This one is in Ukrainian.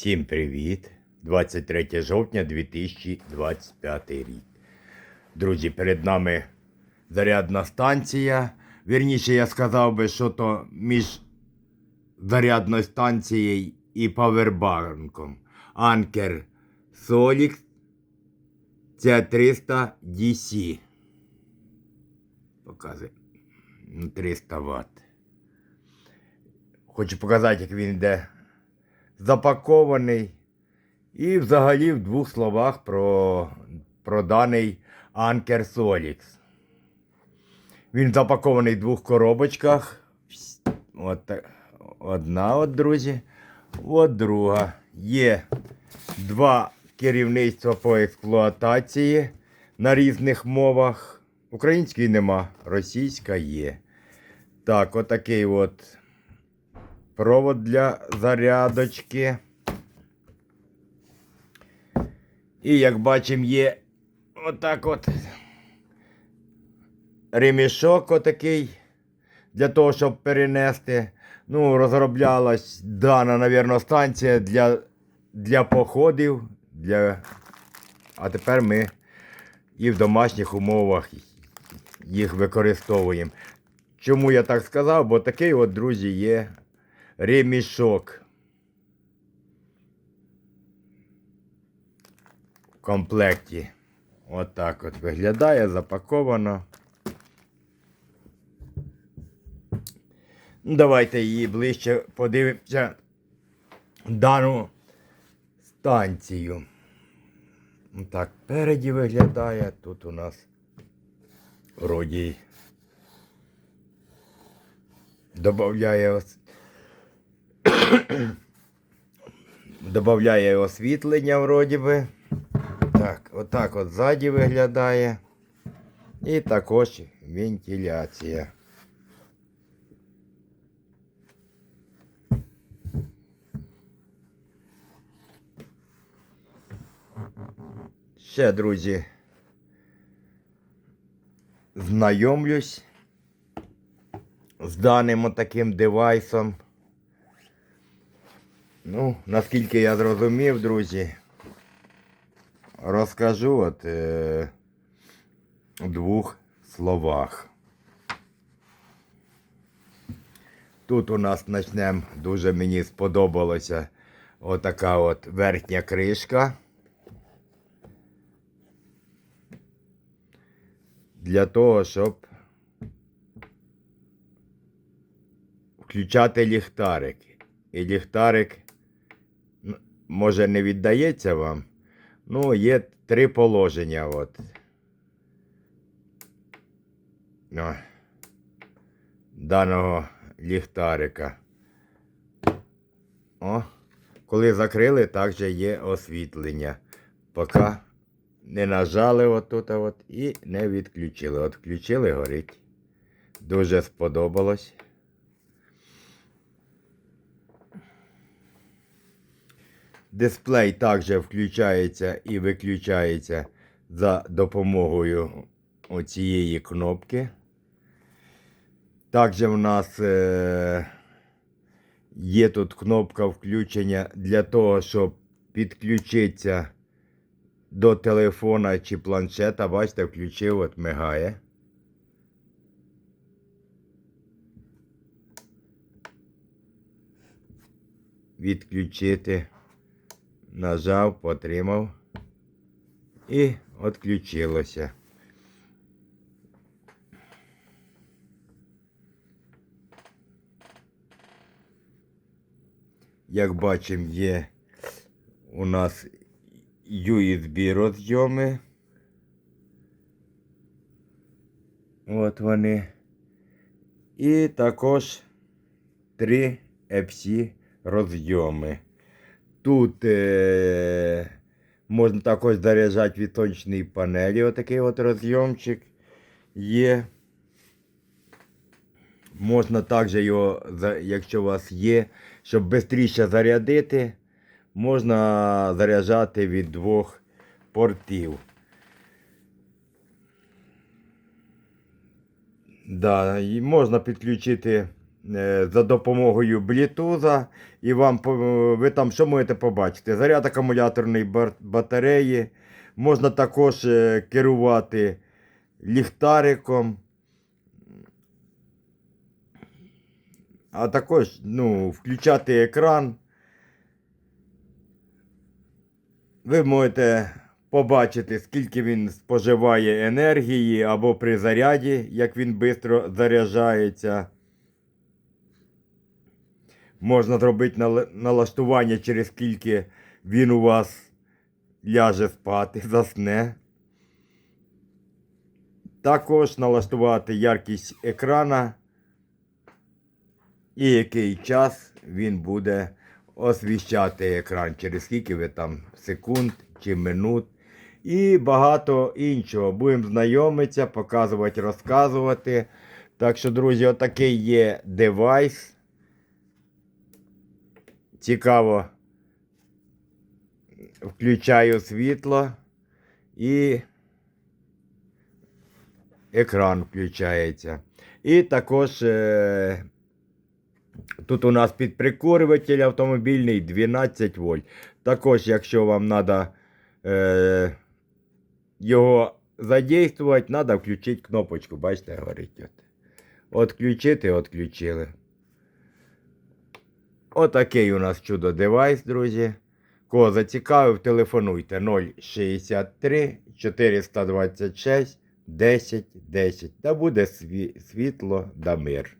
Всім привіт! 23 жовтня 2025 рік. Друзі, перед нами зарядна станція. Вірніше, я сказав би, що то між зарядною станцією і павербанком. Анкер Solix C300 DC. Показує. Ну, 300 Вт. Хочу показати, як він йде запакований. І взагалі в двох словах про, про даний Анкер Solix. Він запакований в двох коробочках. От, одна, от, друзі. От друга. Є два керівництва по експлуатації на різних мовах. Української нема, російська є. Так, отакий от провод для зарядочки. І як бачимо, є отак от ремішок отакий для того, щоб перенести. Ну, розроблялась дана, навірно, станція для, для походів. Для... А тепер ми і в домашніх умовах їх використовуємо. Чому я так сказав? Бо такий от, друзі, є ремішок. В комплекті. Отак от виглядає, запаковано. Ну, Давайте її ближче подивимося дану станцію. Так, переді виглядає. Тут у нас вроді добавляє ос... добавляє освітлення вроді би. Так, отак от ззаді виглядає. І також вентиляція. Ще, друзі, знайомлюсь з даним таким девайсом. Ну, наскільки я зрозумів, друзі, розкажу от е, двох словах. Тут у нас почнемо, дуже мені сподобалося отака от верхня кришка. Для того, щоб включати ліхтарик. І ліхтарик, може, не віддається вам. Ну, є три положення. От. Ну, даного ліхтарика. О, коли закрили, також є освітлення. Поки не нажали отут от і не відключили. От включили, горить. Дуже сподобалось. Дисплей також включається і виключається за допомогою оцієї кнопки. Також в нас е, є тут кнопка включення для того, щоб підключитися до телефона чи планшета. Бачите, включив, от мигає. Відключити. Нажав, потримав і відключилося. Як бачимо, є у нас USB розйоми. От вони. І також три FC розйоми. Тут е, можна також заряджати від сонячної панелі. Отакий от розйомчик є. Можна також його, якщо у вас є, щоб швидше зарядити, можна заряджати від двох портів. Да, і можна підключити за допомогою Bluetooth, і вам ви там що можете побачити? Заряд акумуляторної батареї. Можна також е, керувати ліхтариком. А також ну, включати екран. Ви можете побачити, скільки він споживає енергії або при заряді, як він швидко заряджається. Можна зробити нал- налаштування, через скільки він у вас ляже спати, засне. Також налаштувати яркість екрана і який час він буде освіщати екран, через скільки ви там секунд чи минут. І багато іншого. Будемо знайомитися, показувати, розказувати. Так що, друзі, отакий є девайс. Цікаво. Включаю світло і екран включається. І також е, тут у нас підприкурюватель автомобільний 12 вольт. Також, якщо вам треба е, його задействувати, треба включити кнопочку. Бачите, горить. От. Отключити, отключили. Отакий у нас чудо девайс, друзі. Кого зацікавив, телефонуйте 063 426 10 10. Та буде світло да мир.